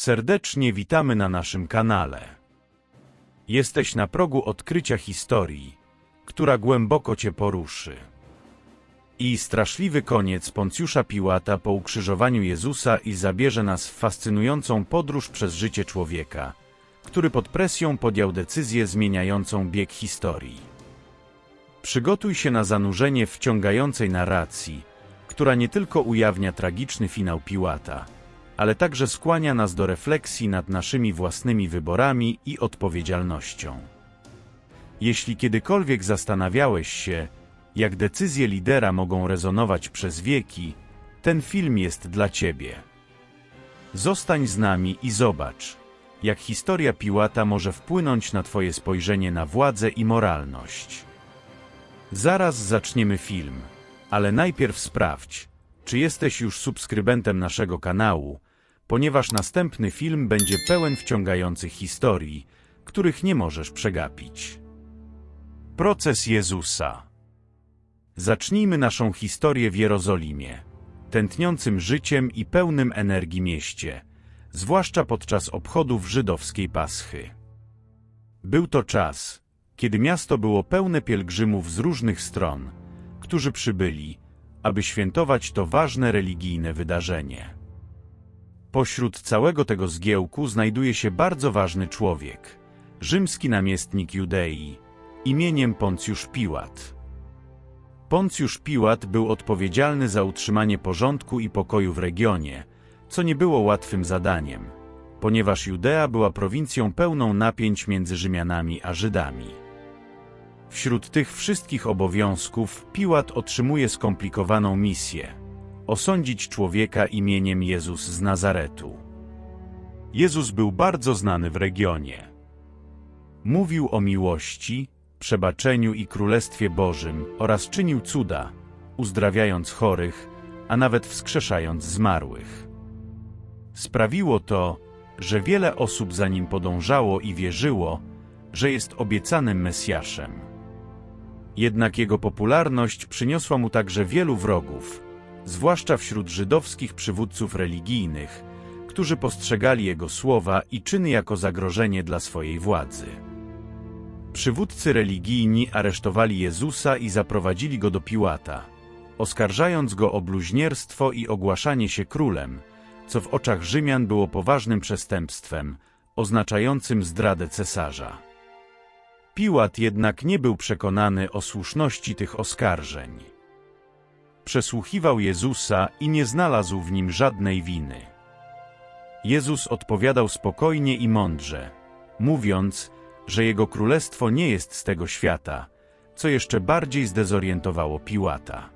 Serdecznie witamy na naszym kanale. Jesteś na progu odkrycia historii, która głęboko Cię poruszy. I straszliwy koniec Poncjusza Piłata po ukrzyżowaniu Jezusa i zabierze nas w fascynującą podróż przez życie człowieka, który pod presją podjął decyzję zmieniającą bieg historii. Przygotuj się na zanurzenie wciągającej narracji, która nie tylko ujawnia tragiczny finał Piłata, ale także skłania nas do refleksji nad naszymi własnymi wyborami i odpowiedzialnością. Jeśli kiedykolwiek zastanawiałeś się, jak decyzje lidera mogą rezonować przez wieki, ten film jest dla Ciebie. Zostań z nami i zobacz, jak historia Piłata może wpłynąć na Twoje spojrzenie na władzę i moralność. Zaraz zaczniemy film, ale najpierw sprawdź, czy jesteś już subskrybentem naszego kanału, ponieważ następny film będzie pełen wciągających historii, których nie możesz przegapić. Proces Jezusa Zacznijmy naszą historię w Jerozolimie, tętniącym życiem i pełnym energii mieście, zwłaszcza podczas obchodów żydowskiej Paschy. Był to czas, kiedy miasto było pełne pielgrzymów z różnych stron, którzy przybyli, aby świętować to ważne religijne wydarzenie. Pośród całego tego zgiełku znajduje się bardzo ważny człowiek, rzymski namiestnik Judei, imieniem Poncjusz Piłat. Poncjusz Piłat był odpowiedzialny za utrzymanie porządku i pokoju w regionie, co nie było łatwym zadaniem, ponieważ Judea była prowincją pełną napięć między Rzymianami a Żydami. Wśród tych wszystkich obowiązków Piłat otrzymuje skomplikowaną misję osądzić człowieka imieniem Jezus z Nazaretu. Jezus był bardzo znany w regionie. Mówił o miłości, przebaczeniu i Królestwie Bożym oraz czynił cuda, uzdrawiając chorych, a nawet wskrzeszając zmarłych. Sprawiło to, że wiele osób za nim podążało i wierzyło, że jest obiecanym Mesjaszem. Jednak jego popularność przyniosła mu także wielu wrogów, zwłaszcza wśród żydowskich przywódców religijnych, którzy postrzegali jego słowa i czyny jako zagrożenie dla swojej władzy. Przywódcy religijni aresztowali Jezusa i zaprowadzili go do Piłata, oskarżając go o bluźnierstwo i ogłaszanie się królem, co w oczach Rzymian było poważnym przestępstwem, oznaczającym zdradę cesarza. Piłat jednak nie był przekonany o słuszności tych oskarżeń. Przesłuchiwał Jezusa i nie znalazł w nim żadnej winy. Jezus odpowiadał spokojnie i mądrze, mówiąc, że jego królestwo nie jest z tego świata, co jeszcze bardziej zdezorientowało Piłata.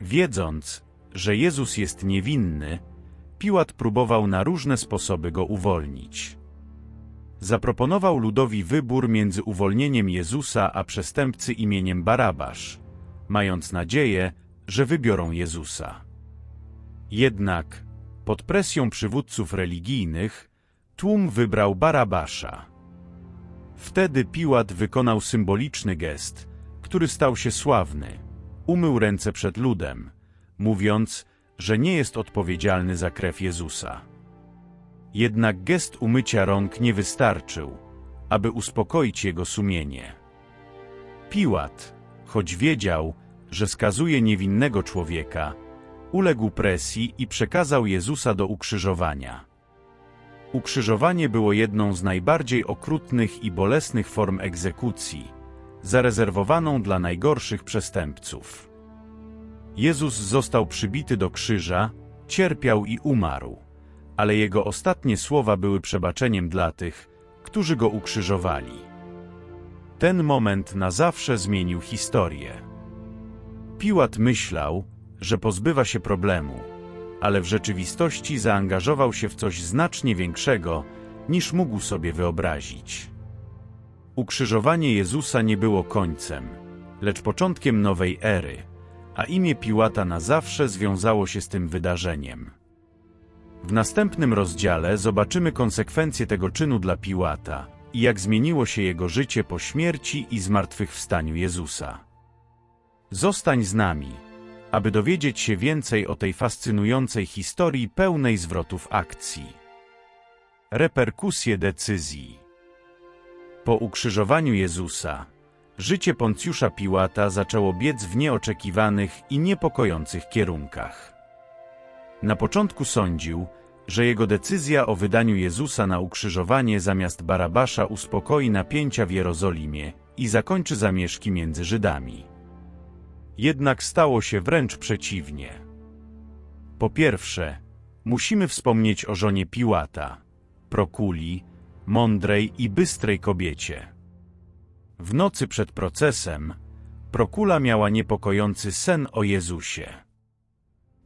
Wiedząc, że Jezus jest niewinny, Piłat próbował na różne sposoby go uwolnić. Zaproponował ludowi wybór między uwolnieniem Jezusa a przestępcy imieniem Barabasz, mając nadzieję, że wybiorą Jezusa. Jednak, pod presją przywódców religijnych, tłum wybrał Barabasza. Wtedy Piłat wykonał symboliczny gest, który stał się sławny. Umył ręce przed ludem, mówiąc, że nie jest odpowiedzialny za krew Jezusa. Jednak gest umycia rąk nie wystarczył, aby uspokoić jego sumienie. Piłat, choć wiedział, że skazuje niewinnego człowieka, uległ presji i przekazał Jezusa do ukrzyżowania. Ukrzyżowanie było jedną z najbardziej okrutnych i bolesnych form egzekucji, zarezerwowaną dla najgorszych przestępców. Jezus został przybity do krzyża, cierpiał i umarł, ale jego ostatnie słowa były przebaczeniem dla tych, którzy go ukrzyżowali. Ten moment na zawsze zmienił historię. Piłat myślał, że pozbywa się problemu, ale w rzeczywistości zaangażował się w coś znacznie większego, niż mógł sobie wyobrazić. Ukrzyżowanie Jezusa nie było końcem, lecz początkiem nowej ery, a imię Piłata na zawsze związało się z tym wydarzeniem. W następnym rozdziale zobaczymy konsekwencje tego czynu dla Piłata i jak zmieniło się jego życie po śmierci i zmartwychwstaniu Jezusa. Zostań z nami, aby dowiedzieć się więcej o tej fascynującej historii pełnej zwrotów akcji. Reperkusje decyzji Po ukrzyżowaniu Jezusa, życie Poncjusza Piłata zaczęło biec w nieoczekiwanych i niepokojących kierunkach. Na początku sądził, że jego decyzja o wydaniu Jezusa na ukrzyżowanie zamiast Barabasza uspokoi napięcia w Jerozolimie i zakończy zamieszki między Żydami. Jednak stało się wręcz przeciwnie. Po pierwsze, musimy wspomnieć o żonie Piłata, Prokuli, mądrej i bystrej kobiecie. W nocy przed procesem Prokula miała niepokojący sen o Jezusie.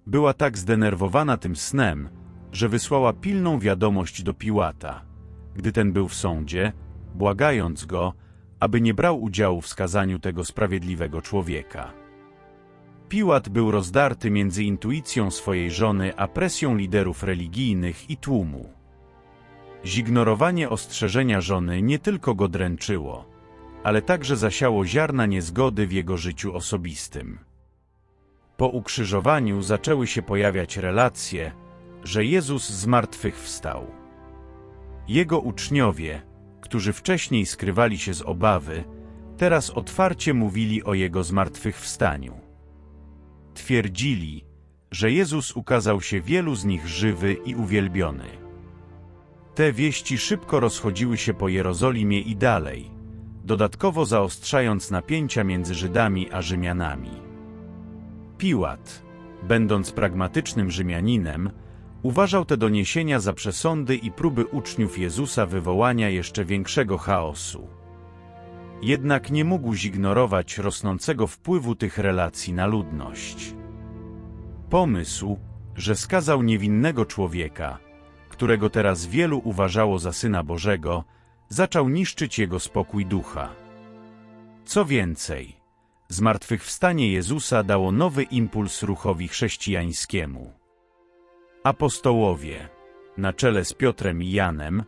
Była tak zdenerwowana tym snem, że wysłała pilną wiadomość do Piłata, gdy ten był w sądzie, błagając go, aby nie brał udziału w skazaniu tego sprawiedliwego człowieka. Piłat był rozdarty między intuicją swojej żony a presją liderów religijnych i tłumu. Zignorowanie ostrzeżenia żony nie tylko go dręczyło, ale także zasiało ziarna niezgody w jego życiu osobistym. Po ukrzyżowaniu zaczęły się pojawiać relacje, że Jezus zmartwychwstał. Jego uczniowie, którzy wcześniej skrywali się z obawy, teraz otwarcie mówili o Jego zmartwychwstaniu. Twierdzili, że Jezus ukazał się wielu z nich żywy i uwielbiony. Te wieści szybko rozchodziły się po Jerozolimie i dalej, dodatkowo zaostrzając napięcia między Żydami a Rzymianami. Piłat, będąc pragmatycznym Rzymianinem, uważał te doniesienia za przesądy i próby uczniów Jezusa wywołania jeszcze większego chaosu. Jednak nie mógł zignorować rosnącego wpływu tych relacji na ludność. Pomysł, że skazał niewinnego człowieka, którego teraz wielu uważało za Syna Bożego, zaczął niszczyć jego spokój ducha. Co więcej, zmartwychwstanie Jezusa dało nowy impuls ruchowi chrześcijańskiemu. Apostołowie, na czele z Piotrem i Janem,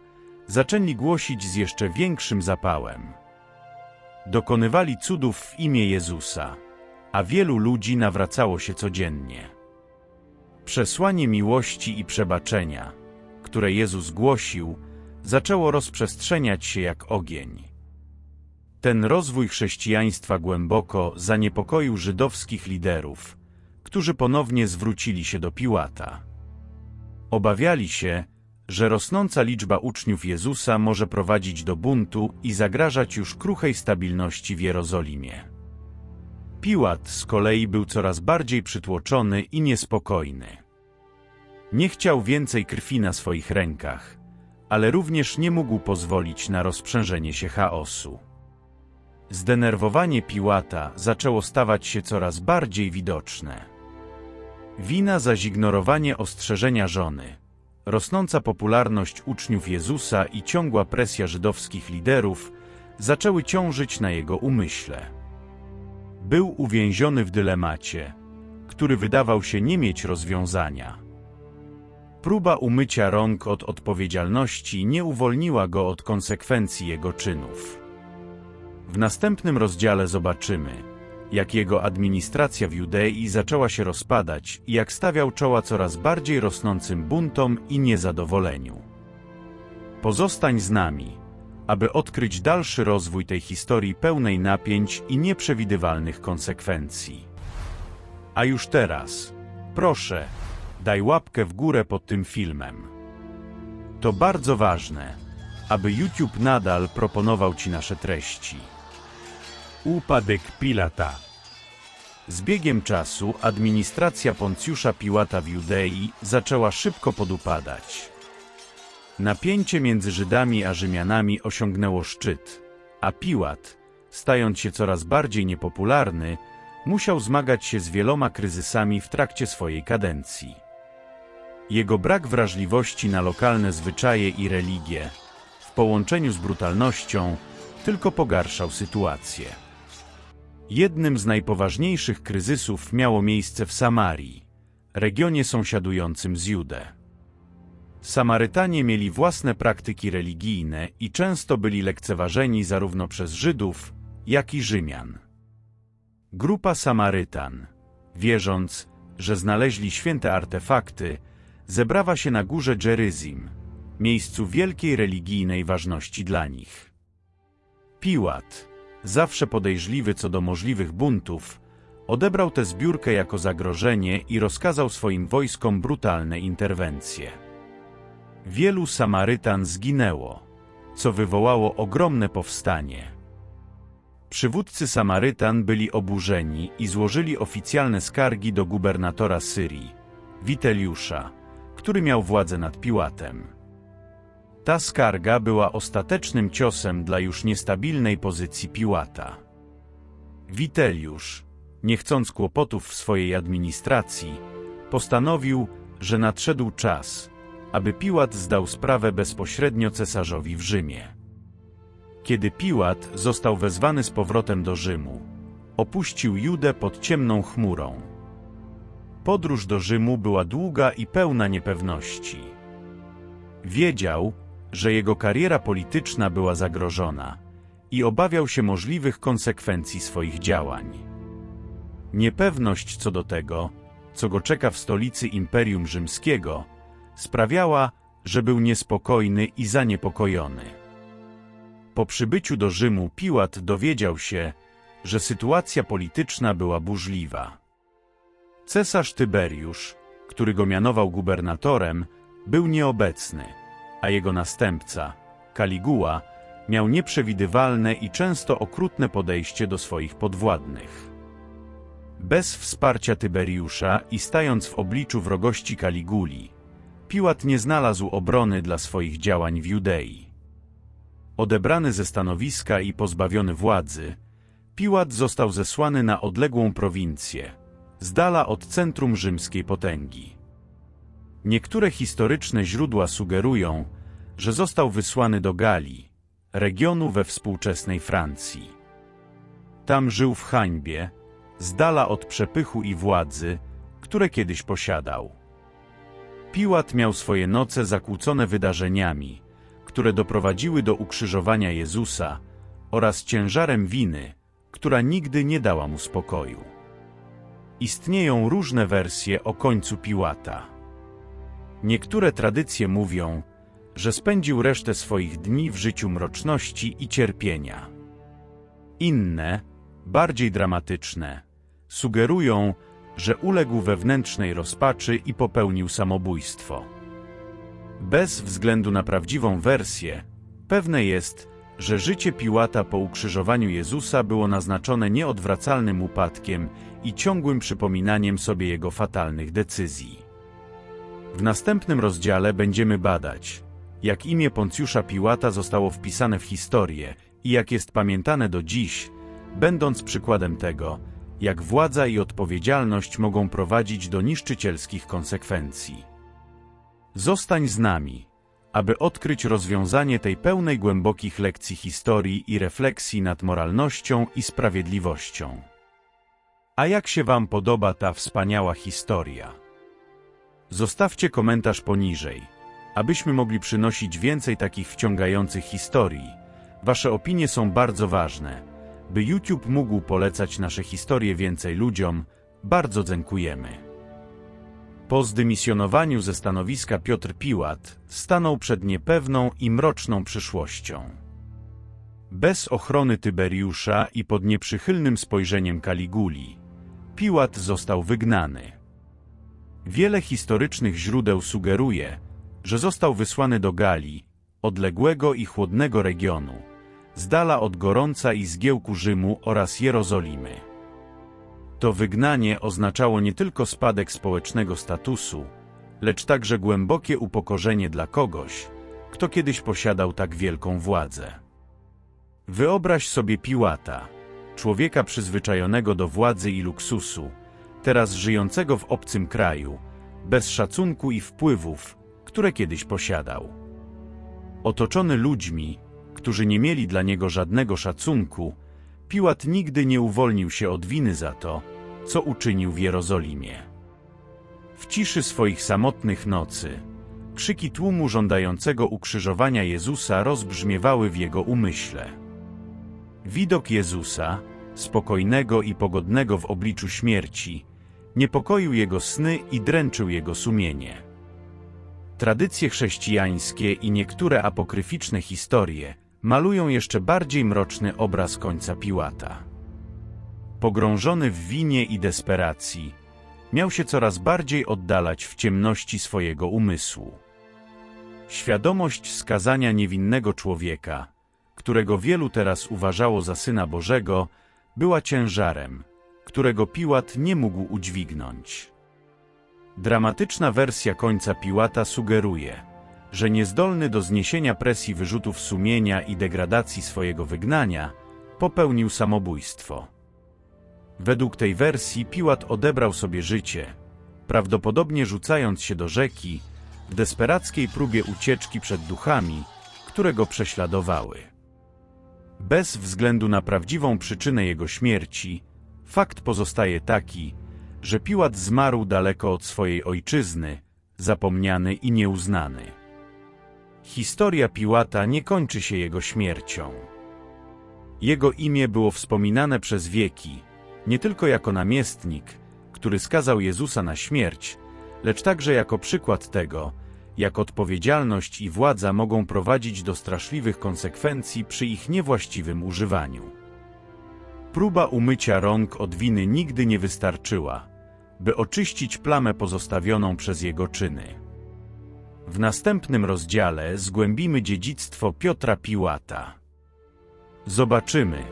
zaczęli głosić z jeszcze większym zapałem. Dokonywali cudów w imię Jezusa, a wielu ludzi nawracało się codziennie. Przesłanie miłości i przebaczenia, które Jezus głosił, zaczęło rozprzestrzeniać się jak ogień. Ten rozwój chrześcijaństwa głęboko zaniepokoił żydowskich liderów, którzy ponownie zwrócili się do Piłata. Obawiali się, że rosnąca liczba uczniów Jezusa może prowadzić do buntu i zagrażać już kruchej stabilności w Jerozolimie. Piłat z kolei był coraz bardziej przytłoczony i niespokojny. Nie chciał więcej krwi na swoich rękach, ale również nie mógł pozwolić na rozprzężenie się chaosu. Zdenerwowanie Piłata zaczęło stawać się coraz bardziej widoczne. Wina za zignorowanie ostrzeżenia żony, rosnąca popularność uczniów Jezusa i ciągła presja żydowskich liderów zaczęły ciążyć na jego umyśle. Był uwięziony w dylemacie, który wydawał się nie mieć rozwiązania. Próba umycia rąk od odpowiedzialności nie uwolniła go od konsekwencji jego czynów. W następnym rozdziale zobaczymy, jak jego administracja w Judei zaczęła się rozpadać i jak stawiał czoła coraz bardziej rosnącym buntom i niezadowoleniu. Pozostań z nami, aby odkryć dalszy rozwój tej historii pełnej napięć i nieprzewidywalnych konsekwencji. A już teraz, proszę, daj łapkę w górę pod tym filmem. To bardzo ważne, aby YouTube nadal proponował Ci nasze treści. Upadek Pilata Z biegiem czasu administracja Poncjusza Piłata w Judei zaczęła szybko podupadać. Napięcie między Żydami a Rzymianami osiągnęło szczyt, a Piłat, stając się coraz bardziej niepopularny, musiał zmagać się z wieloma kryzysami w trakcie swojej kadencji. Jego brak wrażliwości na lokalne zwyczaje i religie, w połączeniu z brutalnością, tylko pogarszał sytuację. Jednym z najpoważniejszych kryzysów miało miejsce w Samarii, regionie sąsiadującym z Judę. Samarytanie mieli własne praktyki religijne i często byli lekceważeni zarówno przez Żydów, jak i Rzymian. Grupa Samarytan, wierząc, że znaleźli święte artefakty, zebrała się na górze Geryzim, miejscu wielkiej religijnej ważności dla nich. Piłat, zawsze podejrzliwy co do możliwych buntów, odebrał tę zbiórkę jako zagrożenie i rozkazał swoim wojskom brutalne interwencje. Wielu Samarytan zginęło, co wywołało ogromne powstanie. Przywódcy Samarytan byli oburzeni i złożyli oficjalne skargi do gubernatora Syrii, Witeliusza, który miał władzę nad Piłatem. Ta skarga była ostatecznym ciosem dla już niestabilnej pozycji Piłata. Witeliusz, nie chcąc kłopotów w swojej administracji, postanowił, że nadszedł czas, aby Piłat zdał sprawę bezpośrednio cesarzowi w Rzymie. Kiedy Piłat został wezwany z powrotem do Rzymu, opuścił Judę pod ciemną chmurą. Podróż do Rzymu była długa i pełna niepewności. Wiedział, że jego kariera polityczna była zagrożona i obawiał się możliwych konsekwencji swoich działań. Niepewność co do tego, co go czeka w stolicy Imperium Rzymskiego, sprawiała, że był niespokojny i zaniepokojony. Po przybyciu do Rzymu Piłat dowiedział się, że sytuacja polityczna była burzliwa. Cesarz Tyberiusz, który go mianował gubernatorem, był nieobecny, a jego następca, Kaliguła, miał nieprzewidywalne i często okrutne podejście do swoich podwładnych. Bez wsparcia Tyberiusza i stając w obliczu wrogości Kaliguli, Piłat nie znalazł obrony dla swoich działań w Judei. Odebrany ze stanowiska i pozbawiony władzy, Piłat został zesłany na odległą prowincję, z dala od centrum rzymskiej potęgi. Niektóre historyczne źródła sugerują, że został wysłany do Galii, regionu we współczesnej Francji. Tam żył w hańbie, z dala od przepychu i władzy, które kiedyś posiadał. Piłat miał swoje noce zakłócone wydarzeniami, które doprowadziły do ukrzyżowania Jezusa oraz ciężarem winy, która nigdy nie dała mu spokoju. Istnieją różne wersje o końcu Piłata. Niektóre tradycje mówią, że spędził resztę swoich dni w życiu mroczności i cierpienia. Inne, bardziej dramatyczne, sugerują, że uległ wewnętrznej rozpaczy i popełnił samobójstwo. Bez względu na prawdziwą wersję, pewne jest, że życie Piłata po ukrzyżowaniu Jezusa było naznaczone nieodwracalnym upadkiem i ciągłym przypominaniem sobie jego fatalnych decyzji. W następnym rozdziale będziemy badać, jak imię Poncjusza Piłata zostało wpisane w historię i jak jest pamiętane do dziś, będąc przykładem tego, jak władza i odpowiedzialność mogą prowadzić do niszczycielskich konsekwencji. Zostań z nami, aby odkryć rozwiązanie tej pełnej głębokich lekcji historii i refleksji nad moralnością i sprawiedliwością. A jak się Wam podoba ta wspaniała historia? Zostawcie komentarz poniżej, abyśmy mogli przynosić więcej takich wciągających historii. Wasze opinie są bardzo ważne by YouTube mógł polecać nasze historie więcej ludziom, bardzo dziękujemy. Po zdymisjonowaniu ze stanowiska Piotr Piłat stanął przed niepewną i mroczną przyszłością. Bez ochrony Tyberiusza i pod nieprzychylnym spojrzeniem Kaliguli, Piłat został wygnany. Wiele historycznych źródeł sugeruje, że został wysłany do Galii, odległego i chłodnego regionu, z dala od gorąca i zgiełku Rzymu oraz Jerozolimy. To wygnanie oznaczało nie tylko spadek społecznego statusu, lecz także głębokie upokorzenie dla kogoś, kto kiedyś posiadał tak wielką władzę. Wyobraź sobie Piłata, człowieka przyzwyczajonego do władzy i luksusu, teraz żyjącego w obcym kraju, bez szacunku i wpływów, które kiedyś posiadał. Otoczony ludźmi, którzy nie mieli dla niego żadnego szacunku, Piłat nigdy nie uwolnił się od winy za to, co uczynił w Jerozolimie. W ciszy swoich samotnych nocy, krzyki tłumu żądającego ukrzyżowania Jezusa rozbrzmiewały w jego umyśle. Widok Jezusa, spokojnego i pogodnego w obliczu śmierci, niepokoił jego sny i dręczył jego sumienie. Tradycje chrześcijańskie i niektóre apokryficzne historie malują jeszcze bardziej mroczny obraz końca Piłata. Pogrążony w winie i desperacji, miał się coraz bardziej oddalać w ciemności swojego umysłu. Świadomość skazania niewinnego człowieka, którego wielu teraz uważało za Syna Bożego, była ciężarem, którego Piłat nie mógł udźwignąć. Dramatyczna wersja końca Piłata sugeruje, że niezdolny do zniesienia presji wyrzutów sumienia i degradacji swojego wygnania, popełnił samobójstwo. Według tej wersji Piłat odebrał sobie życie, prawdopodobnie rzucając się do rzeki w desperackiej próbie ucieczki przed duchami, które go prześladowały. Bez względu na prawdziwą przyczynę jego śmierci, fakt pozostaje taki, że Piłat zmarł daleko od swojej ojczyzny, zapomniany i nieuznany. Historia Piłata nie kończy się jego śmiercią. Jego imię było wspominane przez wieki, nie tylko jako namiestnik, który skazał Jezusa na śmierć, lecz także jako przykład tego, jak odpowiedzialność i władza mogą prowadzić do straszliwych konsekwencji przy ich niewłaściwym używaniu. Próba umycia rąk od winy nigdy nie wystarczyła, by oczyścić plamę pozostawioną przez jego czyny. W następnym rozdziale zgłębimy dziedzictwo Piotra Piłata. Zobaczymy,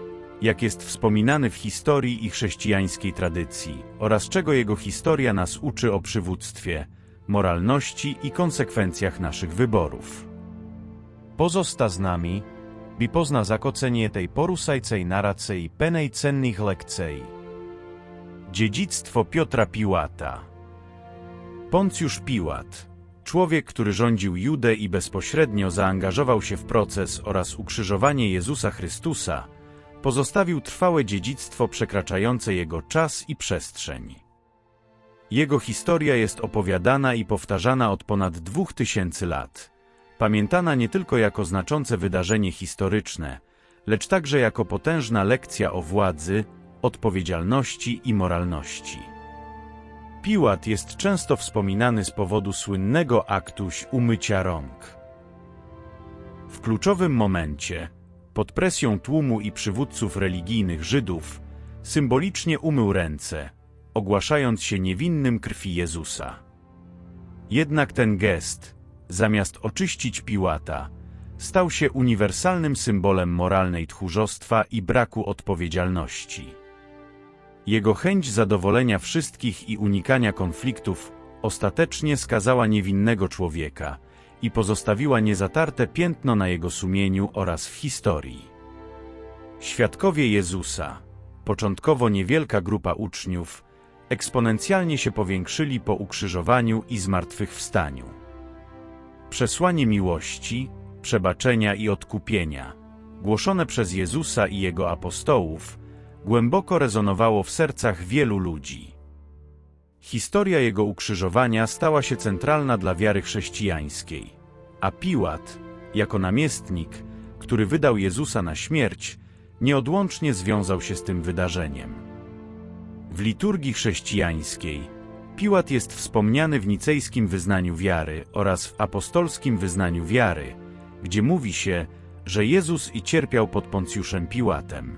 jak jest wspominany w historii i chrześcijańskiej tradycji oraz czego jego historia nas uczy o przywództwie, moralności i konsekwencjach naszych wyborów. Pozosta z nami, by pozna zakocenie tej porusajcej naracej penej cennych lekcej. Dziedzictwo Piotra Piłata Poncjusz Piłat, człowiek, który rządził Judę i bezpośrednio zaangażował się w proces oraz ukrzyżowanie Jezusa Chrystusa, pozostawił trwałe dziedzictwo przekraczające jego czas i przestrzeń. Jego historia jest opowiadana i powtarzana od ponad dwóch tysięcy lat, pamiętana nie tylko jako znaczące wydarzenie historyczne, lecz także jako potężna lekcja o władzy, odpowiedzialności i moralności. Piłat jest często wspominany z powodu słynnego aktuś umycia rąk. W kluczowym momencie, pod presją tłumu i przywódców religijnych Żydów, symbolicznie umył ręce, ogłaszając się niewinnym krwi Jezusa. Jednak ten gest, zamiast oczyścić Piłata, stał się uniwersalnym symbolem moralnej tchórzostwa i braku odpowiedzialności. Jego chęć zadowolenia wszystkich i unikania konfliktów ostatecznie skazała niewinnego człowieka i pozostawiła niezatarte piętno na jego sumieniu oraz w historii. Świadkowie Jezusa, początkowo niewielka grupa uczniów, eksponencjalnie się powiększyli po ukrzyżowaniu i zmartwychwstaniu. Przesłanie miłości, przebaczenia i odkupienia, głoszone przez Jezusa i Jego apostołów, głęboko rezonowało w sercach wielu ludzi. Historia Jego ukrzyżowania stała się centralna dla wiary chrześcijańskiej, a Piłat, jako namiestnik, który wydał Jezusa na śmierć, nieodłącznie związał się z tym wydarzeniem. W liturgii chrześcijańskiej Piłat jest wspomniany w nicejskim wyznaniu wiary oraz w apostolskim wyznaniu wiary, gdzie mówi się, że Jezus i cierpiał pod Poncjuszem Piłatem.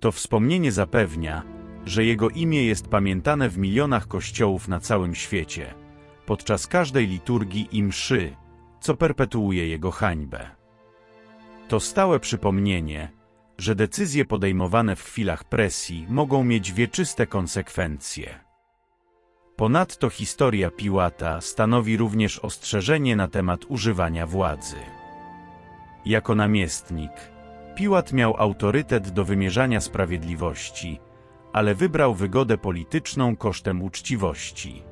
To wspomnienie zapewnia, że jego imię jest pamiętane w milionach kościołów na całym świecie, podczas każdej liturgii i mszy, co perpetuuje jego hańbę. To stałe przypomnienie, że decyzje podejmowane w chwilach presji mogą mieć wieczyste konsekwencje. Ponadto historia Piłata stanowi również ostrzeżenie na temat używania władzy. Jako namiestnik, Piłat miał autorytet do wymierzania sprawiedliwości, ale wybrał wygodę polityczną kosztem uczciwości.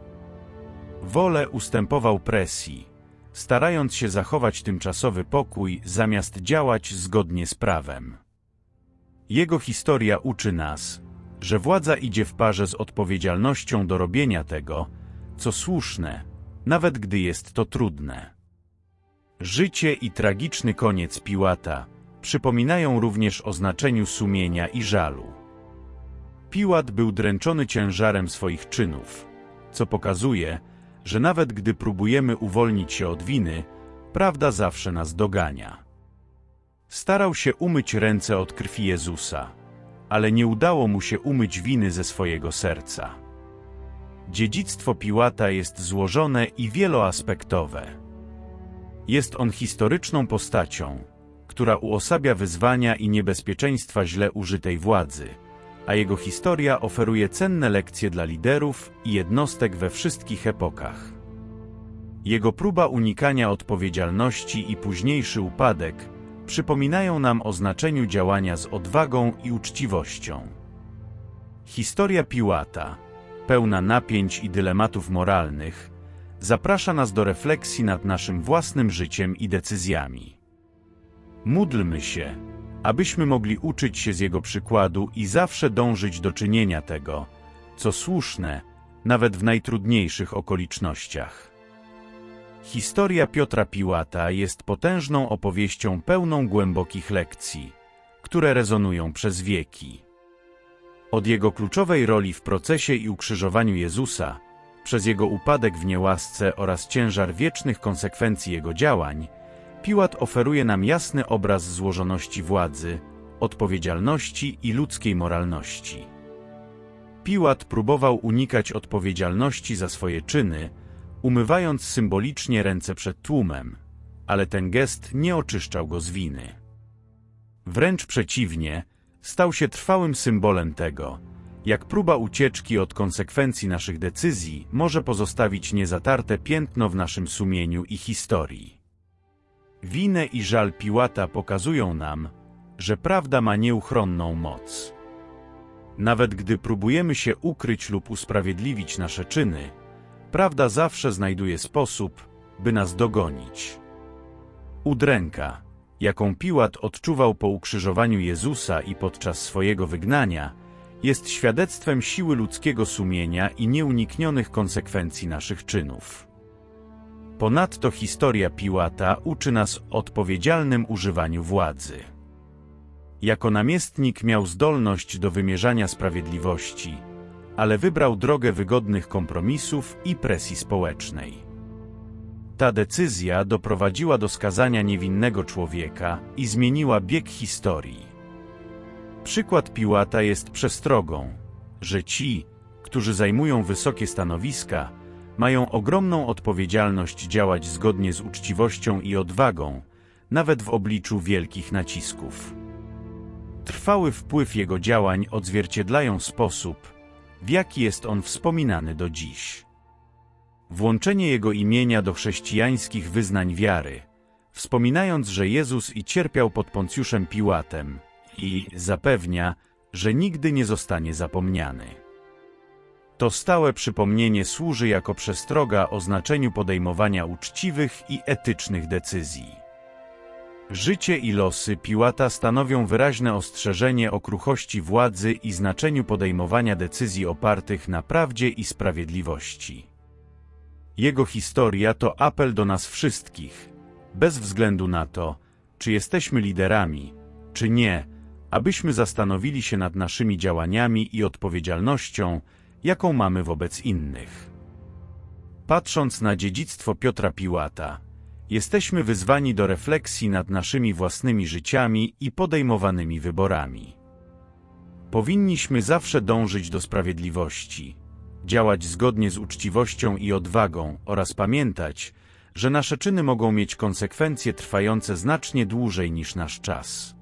Wolę ustępował presji, starając się zachować tymczasowy pokój zamiast działać zgodnie z prawem. Jego historia uczy nas, że władza idzie w parze z odpowiedzialnością do robienia tego, co słuszne, nawet gdy jest to trudne. Życie i tragiczny koniec Piłata przypominają również o znaczeniu sumienia i żalu. Piłat był dręczony ciężarem swoich czynów, co pokazuje, że nawet gdy próbujemy uwolnić się od winy, prawda zawsze nas dogania. Starał się umyć ręce od krwi Jezusa, ale nie udało mu się umyć winy ze swojego serca. Dziedzictwo Piłata jest złożone i wieloaspektowe. Jest on historyczną postacią, która uosabia wyzwania i niebezpieczeństwa źle użytej władzy, a jego historia oferuje cenne lekcje dla liderów i jednostek we wszystkich epokach. Jego próba unikania odpowiedzialności i późniejszy upadek przypominają nam o znaczeniu działania z odwagą i uczciwością. Historia Piłata, pełna napięć i dylematów moralnych, zaprasza nas do refleksji nad naszym własnym życiem i decyzjami. Módlmy się, abyśmy mogli uczyć się z jego przykładu i zawsze dążyć do czynienia tego, co słuszne, nawet w najtrudniejszych okolicznościach. Historia Piotra Piłata jest potężną opowieścią pełną głębokich lekcji, które rezonują przez wieki. Od jego kluczowej roli w procesie i ukrzyżowaniu Jezusa, przez jego upadek w niełasce oraz ciężar wiecznych konsekwencji jego działań, Piłat oferuje nam jasny obraz złożoności władzy, odpowiedzialności i ludzkiej moralności. Piłat próbował unikać odpowiedzialności za swoje czyny, umywając symbolicznie ręce przed tłumem, ale ten gest nie oczyszczał go z winy. Wręcz przeciwnie, stał się trwałym symbolem tego, jak próba ucieczki od konsekwencji naszych decyzji może pozostawić niezatarte piętno w naszym sumieniu i historii. Winę i żal Piłata pokazują nam, że prawda ma nieuchronną moc. Nawet gdy próbujemy się ukryć lub usprawiedliwić nasze czyny, prawda zawsze znajduje sposób, by nas dogonić. Udręka, jaką Piłat odczuwał po ukrzyżowaniu Jezusa i podczas swojego wygnania, jest świadectwem siły ludzkiego sumienia i nieuniknionych konsekwencji naszych czynów. Ponadto historia Piłata uczy nas odpowiedzialnym używaniu władzy. Jako namiestnik miał zdolność do wymierzania sprawiedliwości, ale wybrał drogę wygodnych kompromisów i presji społecznej. Ta decyzja doprowadziła do skazania niewinnego człowieka i zmieniła bieg historii. Przykład Piłata jest przestrogą, że ci, którzy zajmują wysokie stanowiska, mają ogromną odpowiedzialność działać zgodnie z uczciwością i odwagą, nawet w obliczu wielkich nacisków. Trwały wpływ jego działań odzwierciedlają sposób, w jaki jest on wspominany do dziś. Włączenie jego imienia do chrześcijańskich wyznań wiary, wspominając, że Jezus i cierpiał pod Poncjuszem Piłatem i zapewnia, że nigdy nie zostanie zapomniany. To stałe przypomnienie służy jako przestroga o znaczeniu podejmowania uczciwych i etycznych decyzji. Życie i losy Piłata stanowią wyraźne ostrzeżenie o kruchości władzy i znaczeniu podejmowania decyzji opartych na prawdzie i sprawiedliwości. Jego historia to apel do nas wszystkich, bez względu na to, czy jesteśmy liderami, czy nie, abyśmy zastanowili się nad naszymi działaniami i odpowiedzialnością, jaką mamy wobec innych. Patrząc na dziedzictwo Piotra Piłata, jesteśmy wyzwani do refleksji nad naszymi własnymi życiami i podejmowanymi wyborami. Powinniśmy zawsze dążyć do sprawiedliwości, działać zgodnie z uczciwością i odwagą oraz pamiętać, że nasze czyny mogą mieć konsekwencje trwające znacznie dłużej niż nasz czas.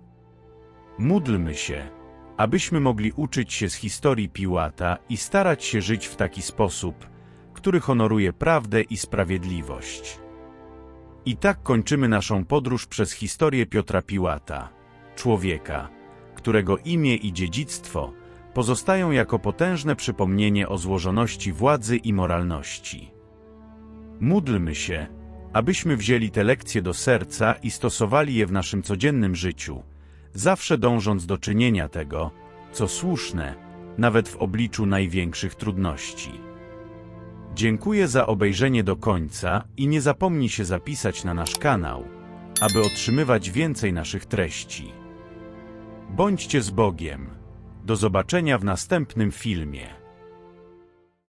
Módlmy się, abyśmy mogli uczyć się z historii Piłata i starać się żyć w taki sposób, który honoruje prawdę i sprawiedliwość. I tak kończymy naszą podróż przez historię Piotra Piłata, człowieka, którego imię i dziedzictwo pozostają jako potężne przypomnienie o złożoności władzy i moralności. Módlmy się, abyśmy wzięli te lekcje do serca i stosowali je w naszym codziennym życiu, zawsze dążąc do czynienia tego, co słuszne, nawet w obliczu największych trudności. Dziękuję za obejrzenie do końca i nie zapomnij się zapisać na nasz kanał, aby otrzymywać więcej naszych treści. Bądźcie z Bogiem. Do zobaczenia w następnym filmie.